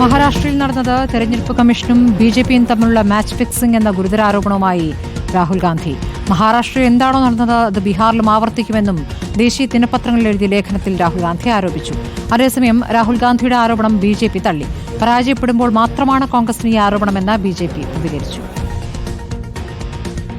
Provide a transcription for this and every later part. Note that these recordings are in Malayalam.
മഹാരാഷ്ട്രയിൽ നടന്നത് തെരഞ്ഞെടുപ്പ് കമ്മീഷനും ബി ജെ പിയും തമ്മിലുള്ള മാച്ച് ഫിക്സിംഗ് എന്ന ഗുരുതര ആരോപണവുമായി രാഹുൽ ഗാന്ധി. മഹാരാഷ്ട്രയിൽ എന്താണോ നടന്നത് അത് ബീഹാറിലും ആവർത്തിക്കുമെന്നും ദേശീയ ദിനപത്രങ്ങളിൽ എഴുതിയ ലേഖനത്തിൽ രാഹുൽ ഗാന്ധി ആരോപിച്ചു. അതേസമയം രാഹുൽ ഗാന്ധിയുടെ ആരോപണം ബി ജെ പി തള്ളി. പരാജയപ്പെടുമ്പോൾ മാത്രമാണ് കോൺഗ്രസിന് ഈ ആരോപണമെന്ന് ബി ജെ പി പ്രതികരിച്ചു.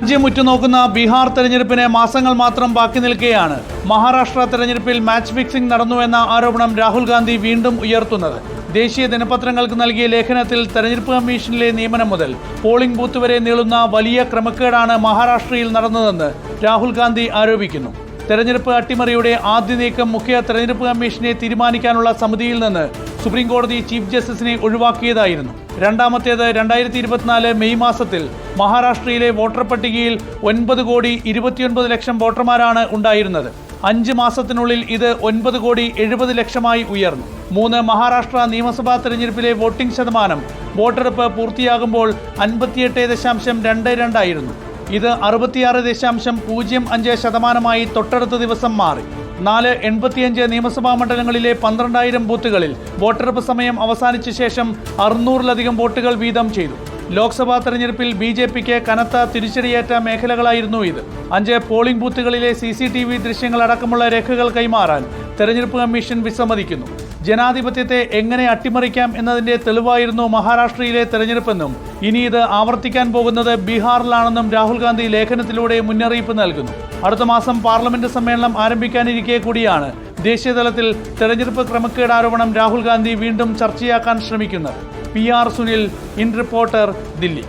രാജ്യം ഉറ്റുനോക്കുന്ന ബീഹാർ തെരഞ്ഞെടുപ്പിന് മാസങ്ങൾ മാത്രം ബാക്കി നിൽക്കെയാണ്. മഹാരാഷ്ട്ര തെരഞ്ഞെടുപ്പിൽ മാച്ച് ഫിക്സിംഗ് നടന്നുവെന്ന ആരോപണം രാഹുൽ ഗാന്ധി വീണ്ടും ഉയർത്തുന്നത്. ദേശീയ ദിനപത്രങ്ങൾക്ക് നൽകിയ ലേഖനത്തിൽ തെരഞ്ഞെടുപ്പ് കമ്മീഷനിലെ നിയമനം മുതൽ പോളിംഗ് ബൂത്ത് വരെ നീളുന്ന വലിയ ക്രമക്കേടാണ് മഹാരാഷ്ട്രയിൽ നടന്നതെന്ന് രാഹുൽ ഗാന്ധി ആരോപിക്കുന്നു. തെരഞ്ഞെടുപ്പ് അട്ടിമറിയുടെ ആദ്യ നീക്കം മുഖ്യ തെരഞ്ഞെടുപ്പ് കമ്മീഷനെ തീരുമാനിക്കാനുള്ള സമിതിയിൽ നിന്ന് സുപ്രീം കോടതി ചീഫ് ജസ്റ്റിസിനെ ഒഴിവാക്കിയതായിരുന്നു. രണ്ടാമത്തേത് രണ്ടായിരത്തി ഇരുപത്തിനാല് മെയ് മാസത്തിൽ മഹാരാഷ്ട്രയിലെ വോട്ടർ പട്ടികയിൽ ഒൻപത് കോടി ഇരുപത്തിയൊൻപത് ലക്ഷം വോട്ടർമാരാണ് ഉണ്ടായിരുന്നത്. അഞ്ച് മാസത്തിനുള്ളിൽ ഇത് ഒൻപത് കോടി എഴുപത് ലക്ഷമായി ഉയർന്നു. മൂന്ന് മഹാരാഷ്ട്ര നിയമസഭാ തെരഞ്ഞെടുപ്പിലെ വോട്ടിംഗ് ശതമാനം വോട്ടെടുപ്പ് പൂർത്തിയാകുമ്പോൾ അൻപത്തിയെട്ട് ദശാംശം രണ്ട് രണ്ടായിരുന്നു. ഇത് അറുപത്തിയാറ് ദശാംശം പൂജ്യം അഞ്ച് ശതമാനമായി തൊട്ടടുത്ത ദിവസം മാറി. നാല് എൺപത്തിയഞ്ച് നിയമസഭാ മണ്ഡലങ്ങളിലെ പന്ത്രണ്ടായിരം ബൂത്തുകളിൽ വോട്ടെടുപ്പ് സമയം അവസാനിച്ച ശേഷം അറുന്നൂറിലധികം വോട്ടുകൾ വീതം ചെയ്തു. ലോക്സഭാ തെരഞ്ഞെടുപ്പിൽ ബി ജെ പിക്ക് കനത്ത തിരിച്ചടിയേറ്റ മേഖലകളായിരുന്നു ഇത്. അഞ്ച് പോളിംഗ് ബൂത്തുകളിലെ സി സി ടി വി ദൃശ്യങ്ങളടക്കമുള്ള രേഖകൾ കൈമാറാൻ തെരഞ്ഞെടുപ്പ് കമ്മീഷൻ വിസമ്മതിക്കുന്നു. ജനാധിപത്യത്തെ എങ്ങനെ അട്ടിമറിക്കാം എന്നതിന്റെ തെളിവായിരുന്നു മഹാരാഷ്ട്രയിലെ തെരഞ്ഞെടുപ്പെന്നും ഇനി ഇത് ആവർത്തിക്കാൻ പോകുന്നത് ബീഹാറിലാണെന്നും രാഹുൽ ഗാന്ധി ലേഖനത്തിലൂടെ മുന്നറിയിപ്പ് നൽകുന്നു. അടുത്ത മാസം പാർലമെന്റ് സമ്മേളനം ആരംഭിക്കാനിരിക്കെ കൂടിയാണ് ദേശീയതലത്തിൽ തെരഞ്ഞെടുപ്പ് ക്രമക്കേട് ആരോപണം രാഹുൽ ഗാന്ധി വീണ്ടും ചർച്ചയാക്കാൻ ശ്രമിക്കുന്നത്. P R Sunil in reporter Delhi.